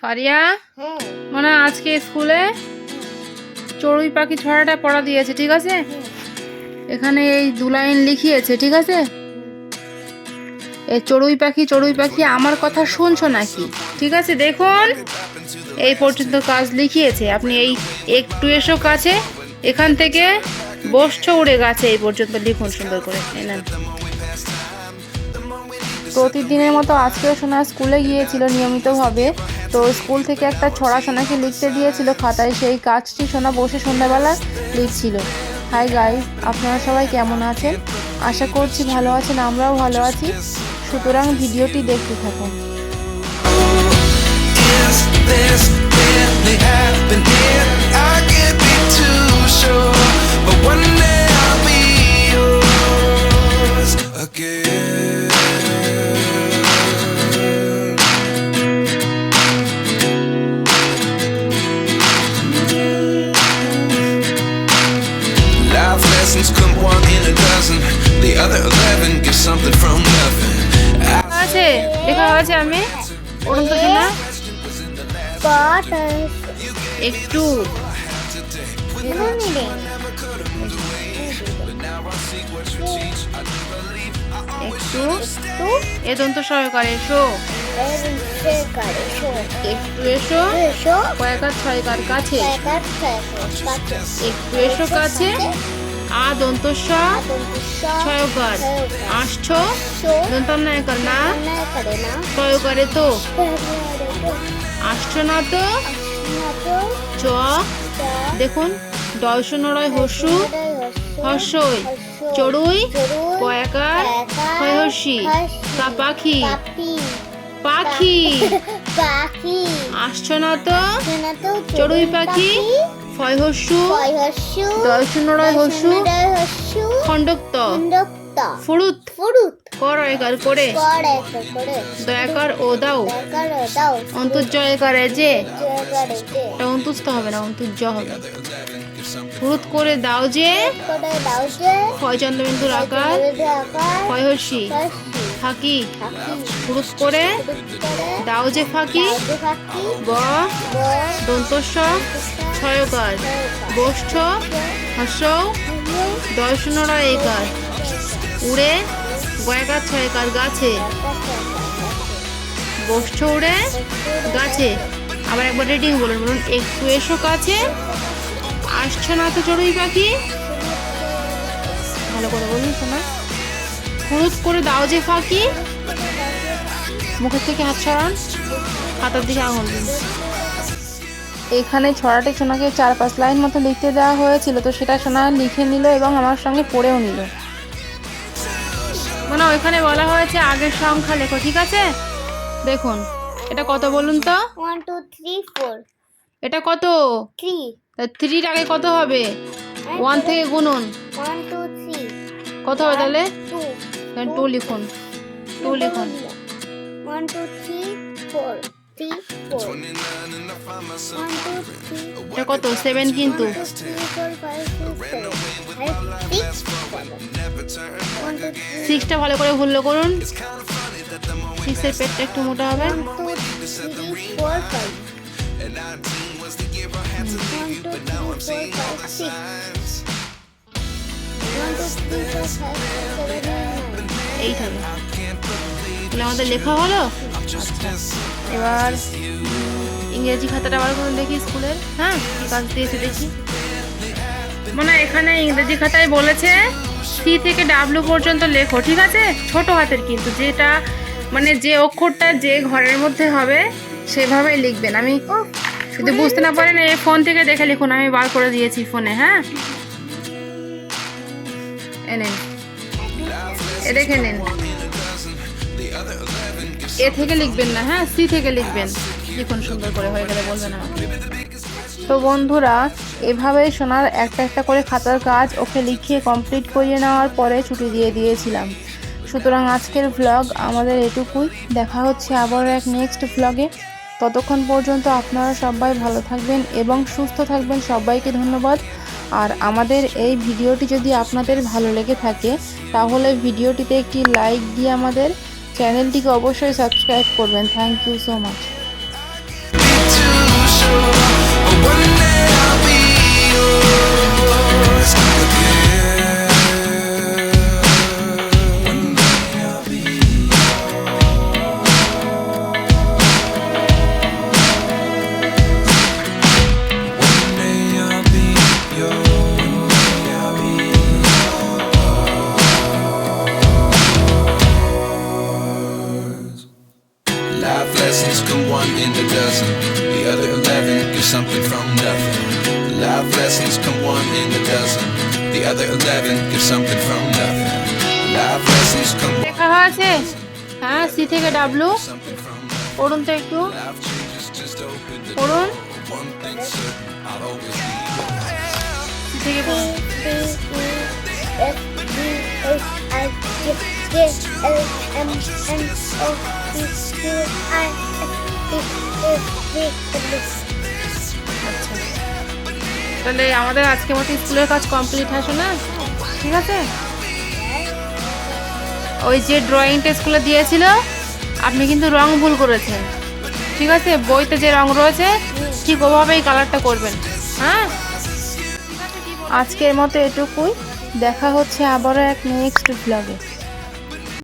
ফারিয়া? হ্যাঁ মানে আজকে স্কুলে চড়ুই পাখি ছড়াটা পড়া দিয়েছে ঠিক আছে? এখানে এই দু লাইন লিখিয়েছে ঠিক আছে? এই চড়ুই পাখি চড়ুই পাখি আমার কথা শুনছো নাকি? ঠিক আছে দেখুন। এই পর্যন্ত কাজ লিখিয়েছে আপনি এই একটু এসো কাছে এখান থেকে বসছো উড়ে গাছে এই পর্যন্ত লিখুন সুন্দর করে এই নেন। প্রতিদিনের মতো আজকেও সোনা স্কুলে গিয়েছিল নিয়মিতভাবে। তো স্কুল থেকে একটা ছড়া সোনাকে লিখতে দিয়েছিল খাতায় সেই কাজটি সোনা বসে সন্ধ্যাবেলা লিখছিল। হাই গাইজ আপনারা সবাই কেমন আছেন? আশা করছি ভালো আছেন আমরাও ভালো আছি। সুতরাং ভিডিওটি দেখতে থাকুন। This, this this, they have been can't আছে? লেখা আছে আমি। পড়ুন তো শোনা। একটু। একটু। এ দন্ত সহকারে এসো। একটু এসো। কয়েকার ছয়কার কাছে। একটু এসো কাছে। আ দন্ত স ছয়কার না না? করে না। ছয়কারে তো। আসছ না তো? চ। দেখুন দয়শ নড়য় হসু হর্ষই। চড়ুই কয়াকার হয়হর্ষি কা পাখি পাখি পাখি। পাখি। আসছ না তো? চড়ুই পাখি ফয় হস্যু কয় হস্যু খণ্ডক্ত ফুরুত ফুরুত কর একার করে করে করে দয়াকার ও দাও দেখার দাও যে অন্তুস্ত হবে না অন্তুর্য হবে। ফুরুত করে দাও যে করে ক্ষয় চন্দ্রবিন্দুর আকার আকার ক্ষয় হস্যি ফাঁকি। ফুরুত করে, দাও যে ফাঁকি, ব, দন্তস্ব ছয়কার বষ্ঠ হর্ষ দশ নড়া একার। উড়ে গয়াকার ছয়কার গাছে। বষ্ঠ উড়ে, গাছে। আবার একবার রেডিং বলুন বলুন, একটু এসো কাছে। আসছে না তো চড়ুই পাখি। ভালো করে বলুন শোনা। হলুদ করে দাও যে ফাঁকি। মুখের থেকে হাত সরান। হাতের দিকে আঙুল দিন। এখানে ছড়াটি সোনাকে চার পাঁচ লাইন মতো লিখতে দেওয়া হয়েছিল তো সেটা সোনা লিখে নিল এবং আমার সঙ্গে পড়েও নিল। মানে ওইখানে বলা হয়েছে আগের সংখ্যা লেখো ঠিক আছে? দেখুন এটা কত বলুন তো? ওয়ান টু থ্রি ফোর এটা কত? থ্রি থ্রির আগে কত হবে? ওয়ান থেকে গুনুন। ওয়ান টু থ্রি কত হবে তাহলে? টু টু লিখুন টু লিখুন ওয়ান টু থ্রি ফোর কত? সেভেন কিন্তু। সিক্সটা ভালো করে ভুললো করুন। সিক্সের পেটটা একটু মোটা হবে। One two three four five one eight হবে তাহলে আমাদের লেখা হলো? এবার ইংরেজি খাতাটা বার করে দেখি স্কুলের। হ্যাঁ কাজ দিয়েছে দেখি। মানে এখানে ইংরেজি খাতায় বলেছে সি থেকে ডাব্লিউ পর্যন্ত লেখো ঠিক আছে? ছোট হাতের কিন্তু যেটা মানে যে অক্ষরটা যে ঘরের মধ্যে হবে সেভাবেই লিখবেন। আমি যদি বুঝতে না পারেন এই ফোন থেকে দেখে লিখুন আমি বার করে দিয়েছি ফোনে হ্যাঁ? এনেন এ নিন। এ থেকে লিখবেন না হ্যাঁ সি থেকে লিখবেন। লিখুন সুন্দর করে, হয়ে গেলে বলবেন তো বন্ধুরা এভাবেই শোনার একটা একটা করে খাতার কাজ ওকে লিখিয়ে কমপ্লিট করিয়ে নেওয়ার পরে ছুটি দিয়ে দিয়েছিলাম। সুতরাং আজকের ভ্লগ আমাদের এটুকুই। দেখা হচ্ছে আবার এক নেক্সট ভ্লগে ততক্ষণ পর্যন্ত আপনারা সবাই ভালো থাকবেন এবং সুস্থ থাকবেন। সবাইকে ধন্যবাদ। আর আমাদের এই ভিডিওটি যদি আপনাদের ভালো লেগে থাকে, তাহলে ভিডিওটিতে একটি লাইক দিয়ে আমাদের চ্যানেলটিকে অবশ্যই সাবস্ক্রাইব করবেন। Thank you so much a dozen. The other eleven get something from nothing. Life lessons come one in a dozen. The other eleven get something from nothing. Life lessons come দেখা হয়েছে হ্যাঁ C থেকে W something from nothing. পড়ুন তো একটু Life changes just open the পড়ুন one thing certain. I'll always be your C থেকে পড়ুন D, E, F, G, H, I, J, K, L, M, N, O, P, Q, R, S, T, U, V, W. আচ্ছা তাহলে আমাদের আজকে মতো স্কুলের কাজ কমপ্লিট আসো না ঠিক আছে? ওই যে ড্রয়িংটা স্কুলে দিয়েছিল, আপনি কিন্তু রং ভুল করেছেন। ঠিক আছে? বইতে যে রং রয়েছে, ঠিক ওভাবেই কালারটা করবেন। হ্যাঁ? আজকের মতো এটুকুই। দেখা হচ্ছে আবারও এক নেক্সট ব্লগে